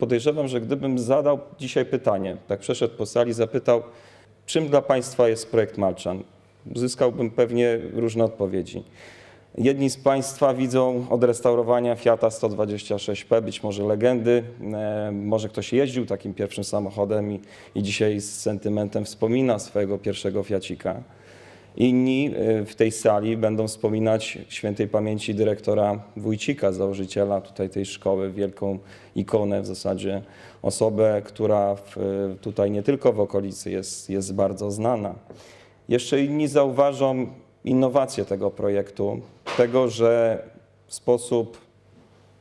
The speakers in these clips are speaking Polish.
Podejrzewam, że gdybym zadał dzisiaj pytanie, tak przeszedł po sali, zapytał, czym dla Państwa jest projekt Malczan, uzyskałbym pewnie różne odpowiedzi. Jedni z Państwa widzą odrestaurowania Fiata 126P, być może legendy, e, może ktoś jeździł takim pierwszym samochodem i, i dzisiaj z sentymentem wspomina swojego pierwszego Fiacika. Inni e, w tej sali będą wspominać świętej pamięci dyrektora Wójcika, założyciela tutaj tej szkoły, wielką ikonę w zasadzie, osobę, która w, tutaj nie tylko w okolicy jest, jest bardzo znana. Jeszcze inni zauważą innowację tego projektu, tego, że w sposób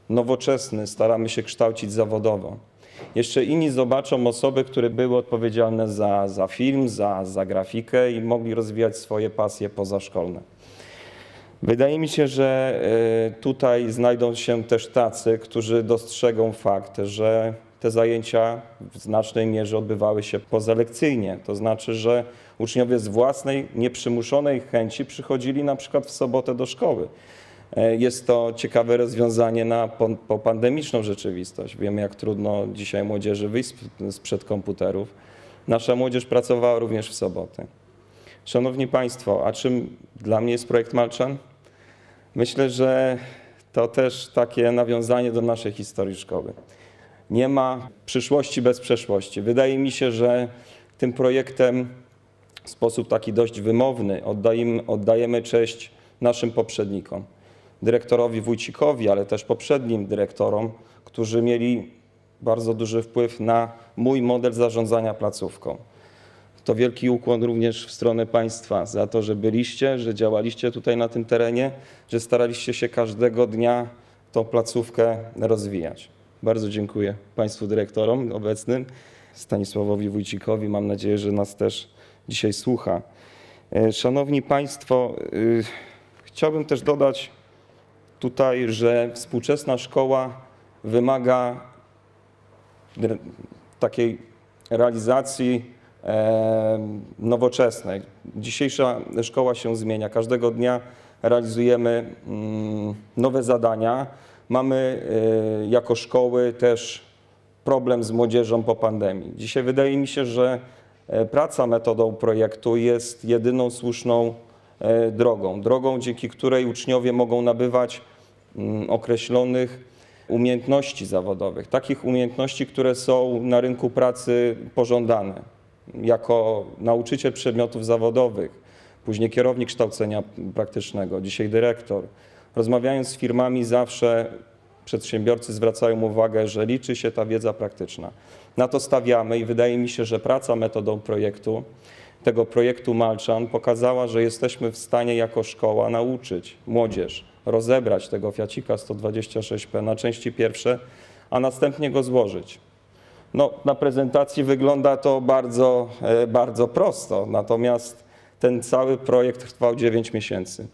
nowoczesny staramy się kształcić zawodowo. Jeszcze inni zobaczą osoby, które były odpowiedzialne za, za film, za, za grafikę i mogli rozwijać swoje pasje pozaszkolne. Wydaje mi się, że e, tutaj znajdą się też tacy, którzy dostrzegą fakt, że te zajęcia w znacznej mierze odbywały się pozalekcyjnie. To znaczy, że uczniowie z własnej, nieprzymuszonej chęci przychodzili na przykład w sobotę do szkoły. E, Jest to ciekawe rozwiązanie na popandemiczną rzeczywistość. Wiemy, jak trudno dzisiaj młodzieży wyjść sp- sprzed komputerów. Nasza młodzież pracowała również w soboty. Szanowni Państwo, a czym dla mnie jest projekt Malczan? Myślę, że to też takie nawiązanie do naszej historii szkoły. Nie ma przyszłości bez przeszłości. Wydaje mi się, że tym projektem w sposób taki dość wymowny oddajemy, oddajemy cześć naszym poprzednikom. Dyrektorowi Wójcikowi, ale też poprzednim dyrektorom, którzy mieli bardzo duży wpływ na mój model zarządzania placówką. To wielki ukłon również w stronę państwa za to, że byliście, że działaliście tutaj na tym terenie, że staraliście się każdego dnia tą placówkę rozwijać. Bardzo dziękuję Państwu dyrektorom obecnym, Stanisławowi Wójcikowi. Mam nadzieję, że nas też dzisiaj słucha. E, Szanowni Państwo, y, chciałbym też dodać tutaj, że współczesna szkoła wymaga takiej realizacji e, nowoczesnej. Dzisiejsza szkoła się zmienia. Każdego dnia realizujemy mm, nowe zadania. Mamy e, jako szkoły też problem z młodzieżą po pandemii. Dzisiaj wydaje mi się, że e, praca metodą projektu jest jedyną słuszną drogą. Drogą, dzięki której uczniowie mogą nabywać określonych umiejętności zawodowych, takich umiejętności, które są na rynku pracy pożądane. Jako nauczyciel przedmiotów zawodowych, później kierownik kształcenia praktycznego, dzisiaj dyrektor. Rozmawiając z firmami, zawsze przedsiębiorcy zwracają uwagę, że liczy się ta wiedza praktyczna. Na to stawiamy i wydaje mi się, że praca metodą projektu, tego projektu Malczan pokazała, że jesteśmy w stanie jako szkoła nauczyć młodzież rozebrać tego Fiacika 126P na części pierwsze, a następnie go złożyć. No, na prezentacji wygląda to bardzo, e, bardzo prosto, natomiast ten cały projekt trwał 9 miesięcy.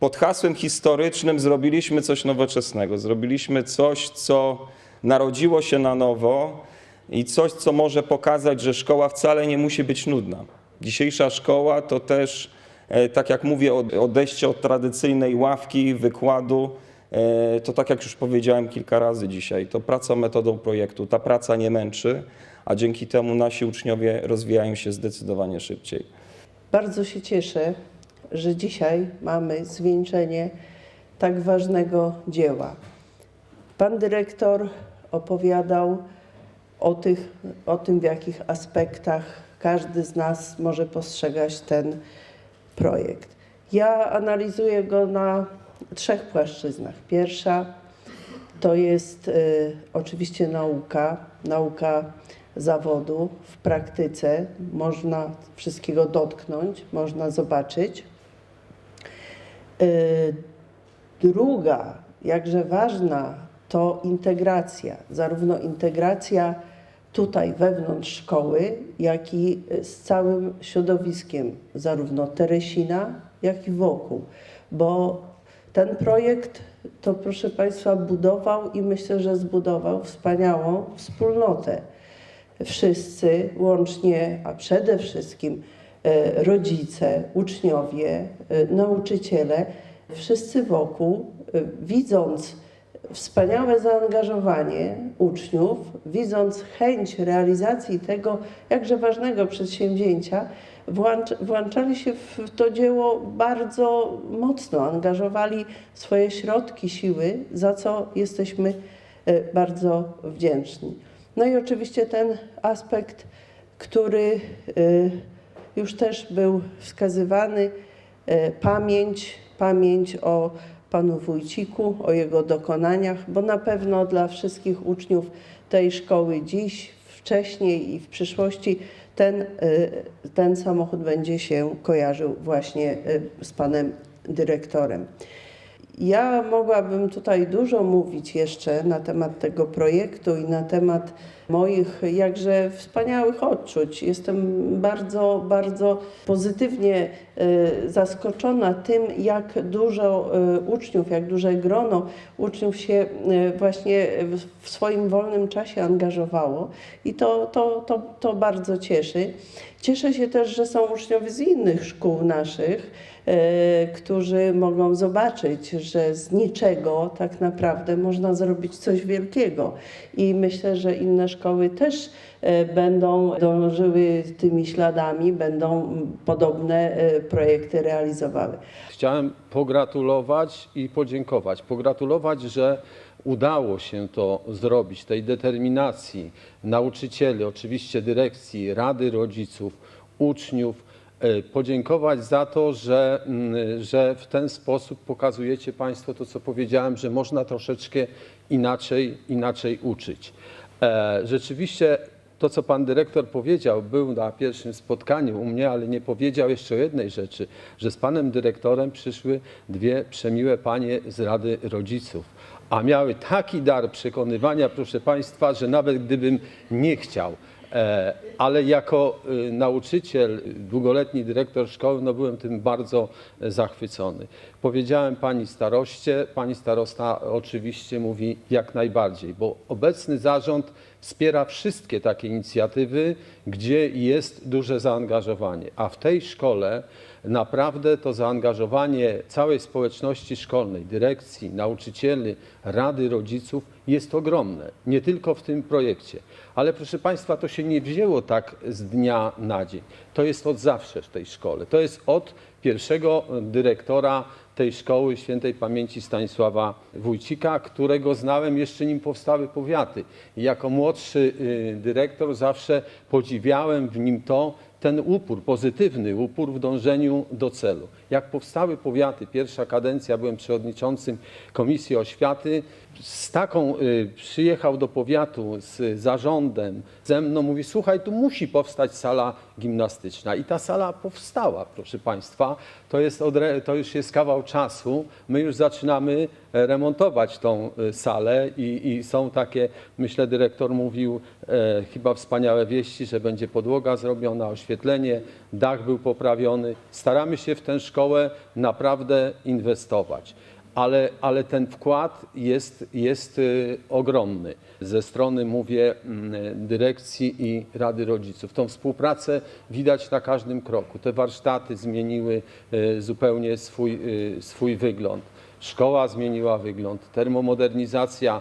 Pod hasłem historycznym zrobiliśmy coś nowoczesnego, zrobiliśmy coś, co narodziło się na nowo i coś, co może pokazać, że szkoła wcale nie musi być nudna. Dzisiejsza szkoła to też, tak jak mówię, od- odejście od tradycyjnej ławki, wykładu. E, To tak jak już powiedziałem kilka razy dzisiaj, to praca metodą projektu. Ta praca nie męczy, a dzięki temu nasi uczniowie rozwijają się zdecydowanie szybciej. Bardzo się cieszę, że dzisiaj mamy zwieńczenie tak ważnego dzieła. Pan dyrektor opowiadał o, tych, o tym, w jakich aspektach każdy z nas może postrzegać ten projekt. Ja analizuję go na trzech płaszczyznach. Pierwsza to jest y, oczywiście nauka, nauka zawodu. W praktyce można wszystkiego dotknąć, można zobaczyć. Y, druga, jakże ważna, to integracja. Zarówno integracja tutaj wewnątrz szkoły, jak i z całym środowiskiem, zarówno Teresina, jak i wokół. Bo ten projekt to, proszę Państwa, budował i myślę, że zbudował wspaniałą wspólnotę. Wszyscy, łącznie, a przede wszystkim e, rodzice, uczniowie, e, nauczyciele, wszyscy wokół, e, widząc wspaniałe zaangażowanie uczniów, widząc chęć realizacji tego jakże ważnego przedsięwzięcia, włącz, włączali się w to dzieło bardzo mocno, angażowali swoje środki, siły, za co jesteśmy e, bardzo wdzięczni. No i oczywiście ten aspekt, który e, już też był wskazywany, e, pamięć, pamięć o panu Wójciku, o jego dokonaniach, bo na pewno dla wszystkich uczniów tej szkoły dziś, wcześniej i w przyszłości ten, e, ten samochód będzie się kojarzył właśnie e, z panem dyrektorem. Ja mogłabym tutaj dużo mówić jeszcze na temat tego projektu i na temat moich jakże wspaniałych odczuć. Jestem bardzo, bardzo pozytywnie e, zaskoczona tym, jak dużo e, uczniów, jak duże grono uczniów się e, właśnie w- swoim wolnym czasie angażowało i to, to, to, to bardzo cieszy. Cieszę się też, że są uczniowie z innych szkół naszych, którzy mogą zobaczyć, że z niczego tak naprawdę można zrobić coś wielkiego. I myślę, że inne szkoły też e, będą dążyły tymi śladami, będą podobne e, projekty realizowały. Chciałem pogratulować i podziękować. Pogratulować, że udało się to zrobić, tej determinacji nauczycieli, oczywiście dyrekcji, rady rodziców, uczniów. E, Podziękować za to, że, mm, że w ten sposób pokazujecie Państwo to, co powiedziałem, że można troszeczkę inaczej, inaczej uczyć. E, Rzeczywiście to, co pan dyrektor powiedział, był na pierwszym spotkaniu u mnie, ale nie powiedział jeszcze o jednej rzeczy, że z panem dyrektorem przyszły dwie przemiłe panie z Rady Rodziców, a miały taki dar przekonywania, proszę państwa, że nawet gdybym nie chciał, ale jako y, nauczyciel, długoletni dyrektor szkoły, no byłem tym bardzo e, zachwycony. Powiedziałem pani staroście, pani starosta oczywiście mówi jak najbardziej, bo obecny zarząd wspiera wszystkie takie inicjatywy, gdzie jest duże zaangażowanie. A w tej szkole naprawdę to zaangażowanie całej społeczności szkolnej, dyrekcji, nauczycieli, rady rodziców jest ogromne. Nie tylko w tym projekcie. Ale proszę Państwa, to się nie wzięło tak z dnia na dzień. To jest od zawsze w tej szkole. To jest od pierwszego dyrektora tej szkoły świętej pamięci Stanisława Wójcika, którego znałem jeszcze nim powstały powiaty. I jako młodszy y, dyrektor zawsze podziwiałem w nim to, ten upór, pozytywny upór w dążeniu do celu. Jak powstały powiaty, pierwsza kadencja, byłem przewodniczącym Komisji Oświaty, z taką y, przyjechał do powiatu z zarządem, ze mną, mówi, słuchaj, tu musi powstać sala gimnastyczna. I ta sala powstała, proszę Państwa. To, jest to już jest kawał czasu. My już zaczynamy remontować tą e, salę i, i są takie, myślę, dyrektor mówił, e, chyba wspaniałe wieści, że będzie podłoga zrobiona, oświetlenie, dach był poprawiony. Staramy się w tę szkołę naprawdę inwestować ale, ale ten wkład jest, jest y, ogromny. Ze strony, mówię, mm, dyrekcji i Rady Rodziców. Tą współpracę widać na każdym kroku. Te warsztaty zmieniły zupełnie swój, swój wygląd. Szkoła zmieniła wygląd, termomodernizacja,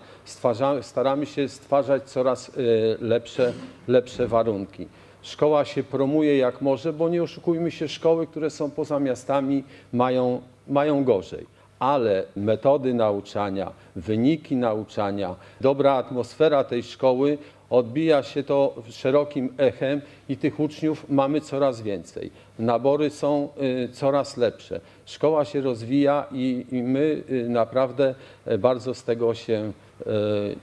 staramy się stwarzać coraz y, lepsze, lepsze warunki. Szkoła się promuje jak może, bo nie oszukujmy się, szkoły, które są poza miastami mają, mają gorzej ale metody nauczania, wyniki nauczania, dobra atmosfera tej szkoły odbija się to szerokim echem i tych uczniów mamy coraz więcej. Nabory są y, coraz lepsze. Szkoła się rozwija i, i my y, naprawdę y, bardzo z tego się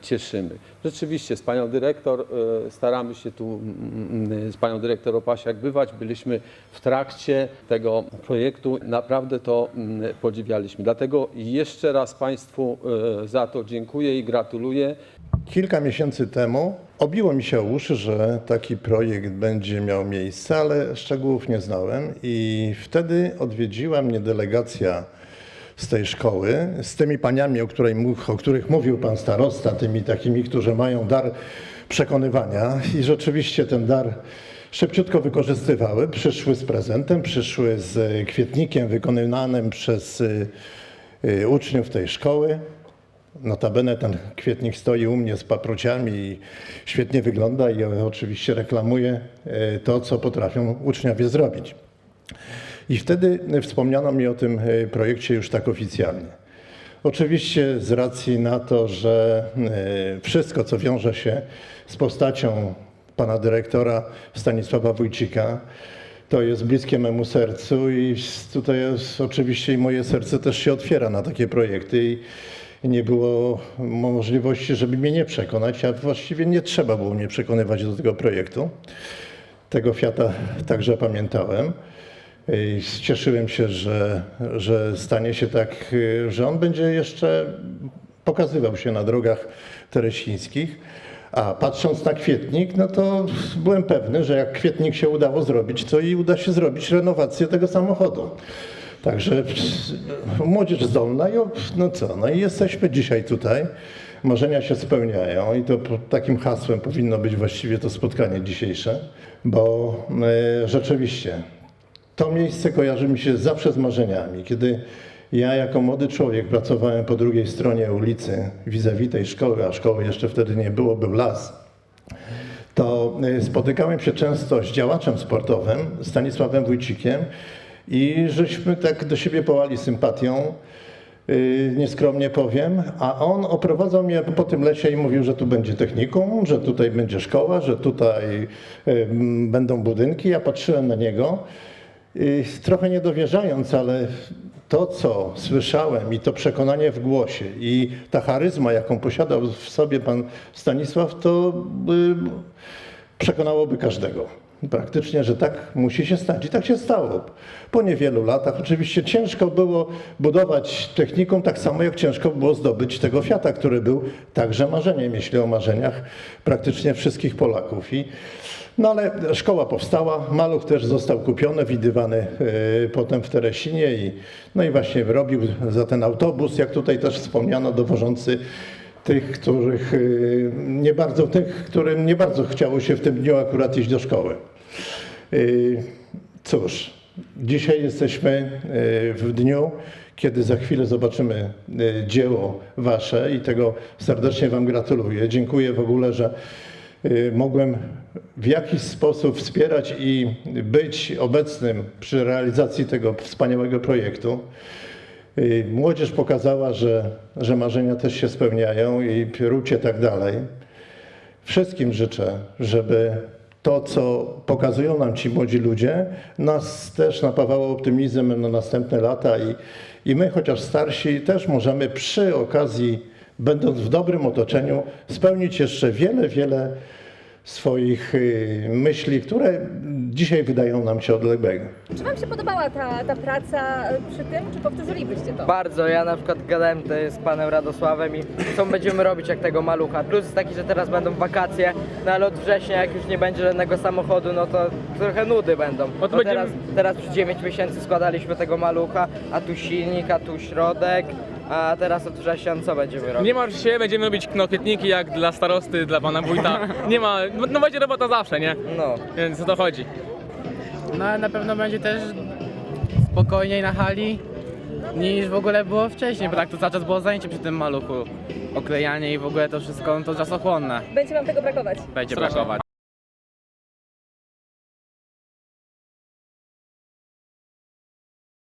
cieszymy. Rzeczywiście z panią dyrektor y, staramy się tu z panią dyrektor Opasiak bywać. Byliśmy w trakcie tego projektu. Naprawdę to podziwialiśmy. Dlatego jeszcze raz państwu y, za to dziękuję i gratuluję. Kilka miesięcy temu obiło mi się o uszy, że taki projekt będzie miał miejsce, ale szczegółów nie znałem i wtedy odwiedziła mnie delegacja z tej szkoły, z tymi paniami, o, której, o których mówił pan starosta, tymi takimi, którzy mają dar przekonywania i rzeczywiście ten dar szybciutko wykorzystywały. Przyszły z prezentem, przyszły z kwietnikiem wykonanym przez y, y, uczniów tej szkoły. Notabene ten kwietnik stoi u mnie z paprociami i świetnie wygląda i oczywiście reklamuje e, to, co potrafią uczniowie zrobić. I wtedy wspomniano mi o tym e, projekcie już tak oficjalnie. Oczywiście z racji na to, że e, wszystko, co wiąże się z postacią pana dyrektora Stanisława Wójcika, to jest bliskie memu sercu i tutaj jest, oczywiście i moje serce też się otwiera na takie projekty i nie było możliwości, żeby mnie nie przekonać, a właściwie nie trzeba było mnie przekonywać do tego projektu. Tego Fiata także pamiętałem. Cieszyłem się, że, że stanie się tak, że on będzie jeszcze pokazywał się na drogach tereścińskich. A patrząc na kwietnik, no to byłem pewny, że jak kwietnik się udało zrobić, to i uda się zrobić renowację tego samochodu. Także młodzież zdolna i no co, no i jesteśmy dzisiaj tutaj. Marzenia się spełniają i to takim hasłem powinno być właściwie to spotkanie dzisiejsze, bo e, rzeczywiście to miejsce kojarzy mi się zawsze z marzeniami. Kiedy ja jako młody człowiek pracowałem po drugiej stronie ulicy vis-a-vis tej szkoły, a szkoły jeszcze wtedy nie było, był las, to y, spotykałem się często z działaczem sportowym, Stanisławem Wójcikiem i żeśmy tak do siebie połali sympatią, y, nieskromnie powiem, a on oprowadzał mnie po tym lesie i mówił, że tu będzie technikum, że tutaj będzie szkoła, że tutaj m, będą budynki. Ja patrzyłem na niego trochę nie dowierzając, ale to, co słyszałem i to przekonanie w głosie i ta charyzma, jaką posiadał w sobie pan Stanisław, to y, przekonałoby każdego. Praktycznie, że tak musi się stać. I tak się stało. Po niewielu latach oczywiście ciężko było budować technikum, tak samo jak ciężko było zdobyć tego Fiata, który był także marzeniem, jeśli o marzeniach praktycznie wszystkich Polaków. I, no ale szkoła powstała, maluch też został kupiony, widywany y, potem w Teresinie i, no i właśnie robił za ten autobus, jak tutaj też wspomniano, dowożący tych, których y, nie bardzo, tych, którym nie bardzo chciało się w tym dniu akurat iść do szkoły. Y, Cóż, dzisiaj jesteśmy y, w dniu, kiedy za chwilę zobaczymy y, dzieło Wasze i tego serdecznie Wam gratuluję. Dziękuję w ogóle, że mogłem w jakiś sposób wspierać i być obecnym przy realizacji tego wspaniałego projektu. Młodzież pokazała, że, że marzenia też się spełniają i róbcie tak dalej. Wszystkim życzę, żeby to, co pokazują nam ci młodzi ludzie, nas też napawało optymizmem na następne lata i, i my, chociaż starsi, też możemy przy okazji, będąc w dobrym otoczeniu, spełnić jeszcze wiele, wiele swoich y, myśli, które dzisiaj wydają nam się odległe. Czy Wam się podobała ta, ta praca przy tym, czy powtórzylibyście to? Bardzo, ja na przykład gadałem z panem Radosławem i co będziemy robić jak tego malucha. Plus jest taki, że teraz będą wakacje, no ale od września jak już nie będzie żadnego samochodu, no to trochę nudy będą. Bo to No będziemy- teraz, teraz już 9 miesięcy składaliśmy tego malucha, a tu silnik, a tu środek, a teraz od września co będziemy robić? Nie martw się, będziemy robić knokietniki jak dla starosty, dla pana wójta. Nie ma, no będzie robota zawsze, nie? No. Więc o to chodzi. No ale na pewno będzie też spokojniej na hali niż w ogóle było wcześniej, bo tak to cały czas było zajęcie przy tym maluchu. Oklejanie i w ogóle to wszystko, no to czasochłonne Będzie Wam tego brakować. będzie Strasznie. brakować.